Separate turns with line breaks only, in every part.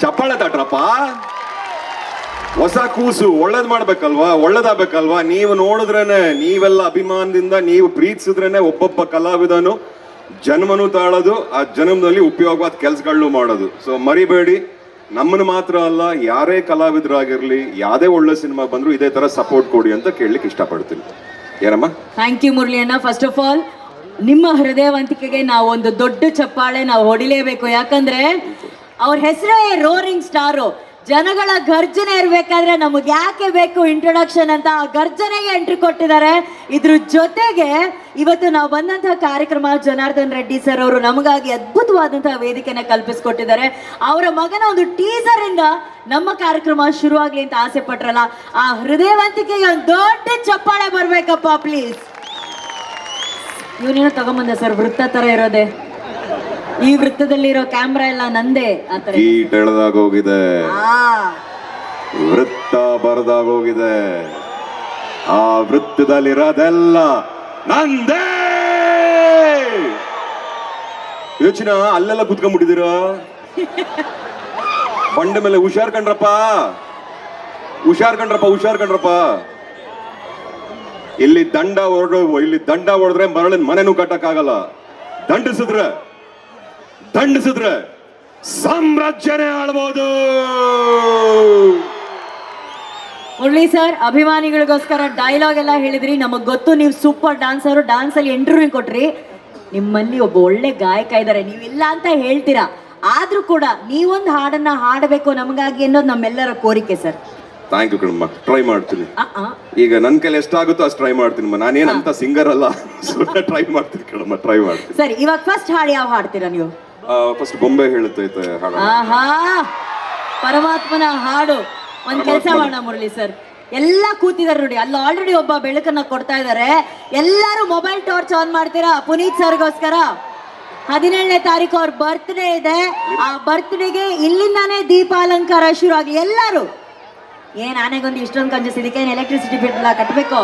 ಚಪ್ಪಾಳೆ ತಟ್ರಪ್ಪ ಹೊಸ ಕೂಸು ಒಳ್ಳೇದ್ ಮಾಡ್ಬೇಕಲ್ವಾ? ಒಳ್ಳೇದಾಗ್ಬೇಕಲ್ವಾ? ನೀವು ನೋಡಿದ್ರೇನೆ, ನೀವೆಲ್ಲ ಅಭಿಮಾನದಿಂದ, ನೀವು ಪ್ರೀತಿಸಿದ್ರೇನೆ ಒಬ್ಬೊಬ್ಬ ಕಲಾವಿದನು ಜನ್ಮನು ತಾಳೋದು, ಆ ಜನ್ಮದಲ್ಲಿ ಉಪಯೋಗವಾದ ಕೆಲ್ಸಗಳನ್ನು ಮಾಡೋದು. ಸೊ ಮರಿಬೇಡಿ. ನಮ್ಮನ್ನು ಮಾತ್ರ ಅಲ್ಲ, ಯಾರೇ ಕಲಾವಿದರಾಗಿರ್ಲಿ, ಯಾವುದೇ ಒಳ್ಳೆ ಸಿನಿಮಾ ಬಂದ್ರು ಇದೇ ತರ ಸಪೋರ್ಟ್ ಕೊಡಿ ಅಂತ ಕೇಳಲಿಕ್ಕೆ ಇಷ್ಟಪಡ್ತೀನಿ. ಏನಮ್ಮ?
ಥ್ಯಾಂಕ್ ಯು ಮುರಳಿಯಣ್ಣ. ಫಸ್ಟ್ ಆಫ್ ಆಲ್ ನಿಮ್ಮ ಹೃದಯವಂತಿಕೆಗೆ ನಾವು ಒಂದು ದೊಡ್ಡ ಚಪ್ಪಾಳೆ ನಾವು ಹೊಡಿಲೇಬೇಕು. ಯಾಕಂದ್ರೆ ಅವ್ರ ಹೆಸರೇ ರೋರಿಂಗ್ ಸ್ಟಾರು ಜನಗಳ ಗರ್ಜನೆ ಇರಬೇಕಾದ್ರೆ ನಮಗೆ ಯಾಕೆ ಬೇಕು ಇಂಟ್ರೊಡಕ್ಷನ್ ಅಂತ ಆ ಗರ್ಜನೆಗೆ ಎಂಟ್ರಿ ಕೊಟ್ಟಿದ್ದಾರೆ. ಇದ್ರ ಜೊತೆಗೆ ಇವತ್ತು ನಾವು ಬಂದಂತಹ ಕಾರ್ಯಕ್ರಮ ಜನಾರ್ದನ್ ರೆಡ್ಡಿ ಸರ್ ಅವರು ನಮಗಾಗಿ ಅದ್ಭುತವಾದಂತಹ ವೇದಿಕೆನ ಕಲ್ಪಿಸಿಕೊಟ್ಟಿದ್ದಾರೆ. ಅವರ ಮಗನ ಒಂದು ಟೀಸರ್ ಇಂದ ನಮ್ಮ ಕಾರ್ಯಕ್ರಮ ಶುರುವಾಗಲಿ ಅಂತ ಆಸೆ ಪಟ್ರಲ್ಲ. ಆ ಹೃದಯವಂತಿಕೆಗೆ ಒಂದು ದೊಡ್ಡ ಚಪ್ಪಾಳೆ ಬರ್ಬೇಕಪ್ಪ ಪ್ಲೀಸ್ ಇವನೇನೋ ತಗೊಂಬಂದ ಸರ್, ವೃತ್ತ ತರ ಇರೋದೆ. ಈ ವೃತ್ತದಲ್ಲಿರೋ ಕ್ಯಾಮ್ರಾ ಎಲ್ಲ ನಂದೇ ಆತರ
ಕೀಟ್
ಆ.
ವೃತ್ತ ಬರದಾಗೋಗಿದೆ ಆ ವೃತ್ತದಲ್ಲಿರೋದೆಲ್ಲ ನಂದೇ. ಯೋಚನೆ ಅಲ್ಲೆಲ್ಲ ಕುತ್ಕೊಂಡ್ಬಿಟ್ಟಿದಿರ ಬಂಡೆ ಮೇಲೆ ಹುಷಾರ್ ಕಂಡ್ರಪ್ಪ. ಹುಷಾರ್ ಕಂಡ್ರಪ್ಪ ಹುಷಾರ್ ಕಂಡ್ರಪ್ಪ. ಇಲ್ಲಿ ದಂಡ ಹೊರಡೋ ಇಲ್ಲಿ ದಂಡ ಹೊಡೆದ್ರೆ ಮರಳಿನ ಮನೆನೂ ಕಟ್ಟಕ್ಕಾಗಲ್ಲ. ದಂಡಿಸಿದ್ರೆ ದಂಡಿಸಿದ್ರೆ ಸಾಮ್ರಾಜ್ಯನೇ ಆಳ್ಬೋದು.
ಮುರಳಿ ಸರ್ ಅಭಿಮಾನಿಗಳಿಗೋಸ್ಕರ ಡೈಲಾಗ್ ಎಲ್ಲ ಹೇಳಿದ್ರಿ. ನಮಗ್ ಗೊತ್ತು ನೀವು ಸೂಪರ್ ಡಾನ್ಸರ್ ಡಾನ್ಸ್ ಅಲ್ಲಿ ಇಂಟರ್ವ್ಯೂ ಕೊಟ್ರಿ. ನಿಮ್ಮಲ್ಲಿ ಒಬ್ಬ ಒಳ್ಳೆ ಗಾಯಕ ಇದ್ದಾರೆ ನೀವಿಲ್ಲ ಅಂತ ಹೇಳ್ತೀರಾ? ಆದ್ರೂ ಕೂಡ ನೀವೊಂದು ಹಾಡನ್ನ ಹಾಡಬೇಕು ನಮಗಾಗಿ ಅನ್ನೋದು ನಮ್ಮೆಲ್ಲರ ಕೋರಿಕೆ ಸರ್.
ಥ್ಯಾಂಕ್ ಯು ಕಣಮ್ಮ. ಟ್ರೈ ಮಾಡ್ತೀನಿ.
ಆ ಆ.
ಈಗ ನನ್ನ ಕೈಲಿ ಎಷ್ಟಾಗುತ್ತೋ ಅಷ್ಟು ಟ್ರೈ ಮಾಡ್ತೀನಿ ನಾನೇನಂತ ಅಂತ ಸಿಂಗರ್ ಅಲ್ಲ. ಸುಮ್ಮನೆ ಟ್ರೈ ಮಾಡ್ತೀನಿ ಕಣಮ್ಮ. ಟ್ರೈ ಮಾಡ್ತೀನಿ.
ಸರಿ ಇವಾಗ ಫಸ್ಟ್ ಹಾಡು ಯಾವ ಹಾಡ್ತೀರಾ ನೀವು?
ಫಸ್ಟ್ ಬೊಂಬೆ ಹೇಳುತ್ತೈತೆ ಹಾಡ
ಆಹಾ ಪರಮಾತ್ಮನ ಹಾಡು. ಒಂದ್ ಕೆಲಸ ಮಾಡೋಣ ಮುರಳಿ ಸರ್. ಎಲ್ಲ ಕೂತಿದಾರೆ ನೋಡಿ. ಅಲ್ಲಿ ಆಲ್ರೆಡಿ ಒಬ್ಬ ಬೆಳಕನ್ನ ಕೊಡ್ತಾ ಇದಾರೆ. ಎಲ್ಲರೂ ಮೊಬೈಲ್ ಟಾರ್ಚ್ ಆನ್ ಮಾಡ್ತೀರಾ? ಪುನೀತ್ ಸರ್ಗೋಸ್ಕರ? ಹದಿನೇಳನೇ ತಾರೀಕು ಅವ್ರ ಬರ್ತ್ಡೇ ಇದೆ. ಆ ಬರ್ತ್ಡೇಗೆ ಇಲ್ಲಿಂದಾನೇ ದೀಪಾಲಂಕಾರ ಶುರು ಆಗಿ ಎಲ್ಲರೂ. ಏನ್ ಆನೆಗೊಂದು ಇಷ್ಟೊಂದು ಕಂಜಸ್ ಇದಕ್ಕೆ ಏನ್ ಎಲೆಕ್ಟ್ರಿಸಿಟಿ ಬಿಲ್ ಕಟ್ಬೇಕು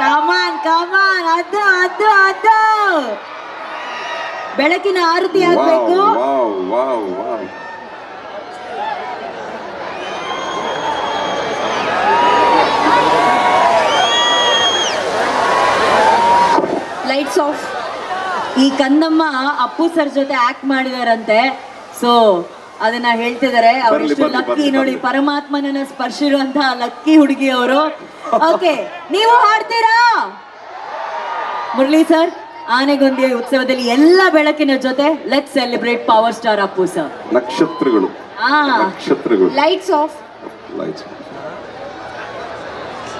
ಕಮಾನ್ ಕಮಾನ್ ಅದು ಅದು ಅದು. ಬೆಳಕಿನ ಆರತಿ ಆಗಬೇಕು. ಲೈಟ್ಸ್ ಆಫ್ ಈ ಕಂದಮ್ಮ ಅಪ್ಪು ಸರ್ ಜೊತೆ ಆಕ್ಟ್ ಮಾಡಿದಾರಂತೆ. ಸೊ ಅದನ್ನ ಹೇಳ್ತಿದ್ದಾರೆ ಅವರಿಷ್ಟು ಲಕ್ಕಿ ನೋಡಿ. ಪರಮಾತ್ಮನನ್ನ ಸ್ಪರ್ಶ ಇರುವಂತಹ ಲಕ್ಕಿ ಹುಡುಗಿ ಅವರು ಓಕೆ ನೀವು ಹಾಡ್ತೀರಾ? ಮುರಳಿ ಸರ್ ಆನೆಗೊಂದಿ ಉತ್ಸವದಲ್ಲಿ ಎಲ್ಲ ಬೆಳಕಿನ ಜೊತೆ let celebrate power star Appu sir
ನಕ್ಷತ್ರಗಳು.
ಆ.
ನಕ್ಷತ್ರಗಳು.
Lights off
lights